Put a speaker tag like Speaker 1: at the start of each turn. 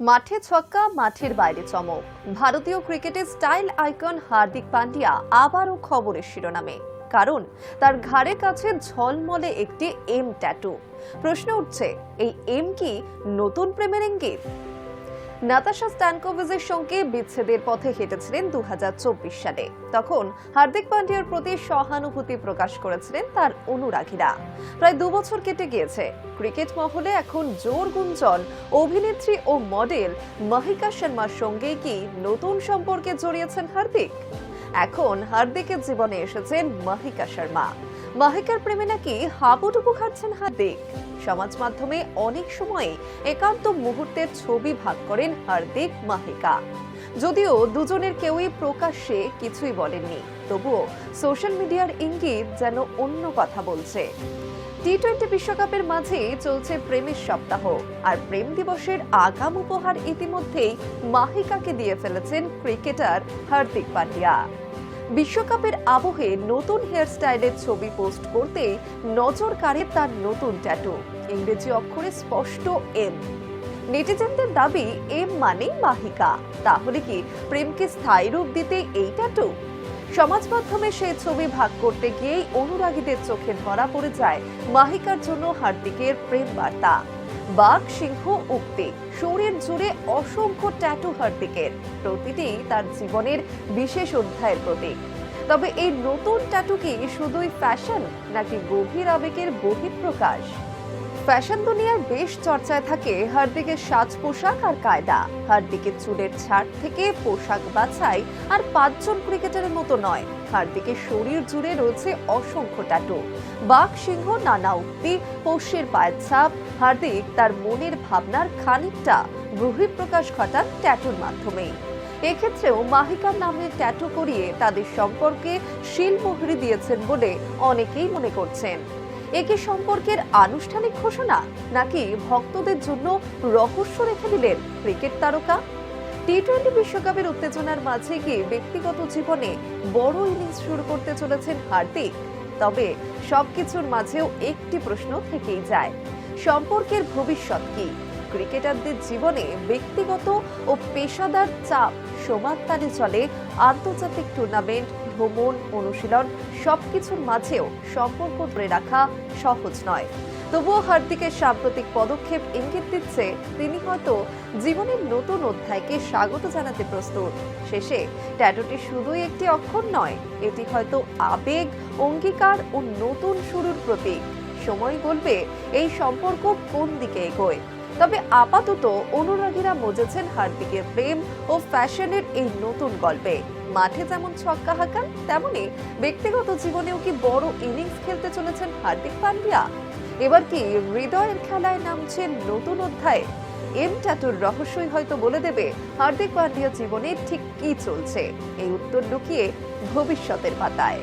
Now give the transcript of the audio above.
Speaker 1: মাঠে ছক্কা, মাঠের বাইরে চমক। ভারতীয় ক্রিকেটের স্টাইল আইকন হার্দিক পান্ডিয়া আবারও খবরের শিরোনামে। কারণ তার ঘাড়ে কাছে ঝলমলে একটি এম ট্যাটু। প্রশ্ন উঠছে, এই এম কি নতুন প্রেমের ইঙ্গিত? নাতাশা স্ট্যানকোভিজের সঙ্গে বিচ্ছেদের পথে হেঁটেছিলেন দুহাজার চব্বিশ সালে। তখন হার্দিক পান্ডিয়ার প্রতি সহানুভূতি প্রকাশ করেছিলেন তার অনুরাগীরা। প্রায় দু বছর কেটে গিয়েছে। ক্রিকেট মহলে এখন জোর গুঞ্জন। অভিনেত্রী ও মডেল মাহিকা শর্মার সঙ্গে কি নতুন সম্পর্কে জড়িয়েছেন হার্দিক? এখন হার্দিকের জীবনে এসেছেন মহিকা শর্মা। মাহিকার প্রেমে নাকি হাবুডুবু খাচ্ছেন হার্দিক। সমাজ মাধ্যমে অনেক সময় একান্ত মুহূর্তের ছবি ভাগ করেন হার্দিক, মাহিকা। যদিও দুজনের কেউই প্রকাশ্যে কিছুই বলেননি, তবুও সোশ্যাল মিডিয়ার ইঙ্গিত যেন অন্য কথা বলছে। টি টোয়েন্টি বিশ্বকাপের মাঝে চলছে প্রেমের সপ্তাহ, আর প্রেম দিবসের আগাম উপহার ইতিমধ্যেই মাহিকাকে দিয়ে ফেলেছেন ক্রিকেটার হার্দিক পান্ডিয়া। বিশ্বকাপের আবহে নতুন হেয়ারস্টাইলের ছবি পোস্ট করতে নজর কাড়ে তার নতুন ট্যাটু, ইংরেজি অক্ষরে স্পষ্ট এম। নেটিজেনদের দাবি, এম মানেই মাহিকা, তাহলে কি প্রেমকে স্থায়ী রূপ দিতে এই ট্যাটু? সমাজ মাধ্যমে সেই ছবি ভাগ করতে গিয়েই অনুরাগীদের চোখে ধরা পড়ে যায় মাহিকার জন্য হার্দিকের প্রেম বার্তা। বাঘ, সিংহ, উক্তি শরীর জুড়ে অসংখ্য ট্যাটু হার্দিকের। প্রতিটি তার জীবনের বিশেষ অধ্যায়ের প্রতীক। তবে এই নতুন ট্যাটু কি শুধুই ফ্যাশন নাকি গভীর আবেগের বহিঃপ্রকাশ? ফ্যাশন দুনিয়ার বেশ চর্চায় থাকে হার্দিকের সাজ পোশাক আর কায়দা। হার্দিকের চুলের ছাড় থেকে পোশাক বাছাই আর পাঁচজন ক্রিকেটারের মতো নয়। হার্দিকের শরীর জুড়ে রয়েছে অসংখ্য ট্যাটু বাঘ, সিংহ, নানা উক্তি, পোষ্যের পায়ের ছাপ। হার্দিক তার মনের ভাবনার খানিকটা বহিঃপ্রকাশ ঘটান ট্যাটুর মাধ্যমেই এক্ষেত্রেও মাহিকার নামে ট্যাটু করিয়ে তাদের সম্পর্কে শিলমোহরি দিয়েছেন বলে অনেকেই মনে করছেন। একে সম্পর্কের আনুষ্ঠানিক ঘোষণা নাকি ভক্তদের জন্য রহস্য রেখে দিলেন ক্রিকেট তারকা? টি টোয়েন্টি বিশ্বকাপের উত্তেজনার মাঝে গিয়ে ব্যক্তিগত জীবনে বড় ইনিংস শুরু করতে চলেছেন হার্দিক? তবে সবকিছুর মাঝেও একটি প্রশ্ন থেকেই যায়, সম্পর্কের ভবিষ্যৎ কি? ক্রিকেটারদের জীবনে ব্যক্তিগত ও পেশাদার চাপ সমান তালে চলে আন্তর্জাতিক টুর্নামেন্ট, ভ্রমণ, অনুশীলন সবকিছুর মাঝেও সম্পর্ক ধরে রাখা সহজ নয়। তবুও হার্দিকের সাম্প্রতিক পদক্ষেপ ইঙ্গিত দিচ্ছে, তিনি হয়তো জীবনের নতুন অধ্যায়কে স্বাগত জানাতে প্রস্তুত। শেষে ট্যাটুটি শুধুই একটি অক্ষর নয়, এটি হয়তো আবেগ, অঙ্গীকার ও নতুন শুরুর প্রতীক। সময় বলবে এই সম্পর্ক কোন দিকে এগোয়? তবে আপাতত অনুরাগীরা মজেছেন হার্দিকের প্রেম ও ফ্যাশনের এই নতুন গল্পে। মাঠে যেমন ছক্কা হাঁকান, তেমনি ব্যক্তিগত জীবনেও কি বড় ইনিংস খেলতে চলেছেন হার্দিক পান্ডিয়া? এবার কি হৃদয়ের খেলায় নামছেন নতুন অধ্যায়ে? এম ট্যাটুর রহস্যই হয়তো বলে দেবে হার্দিক পান্ডিয়া জীবনে ঠিক কি চলছে। এই উত্তর লুকিয়ে ভবিষ্যতের পাতায়।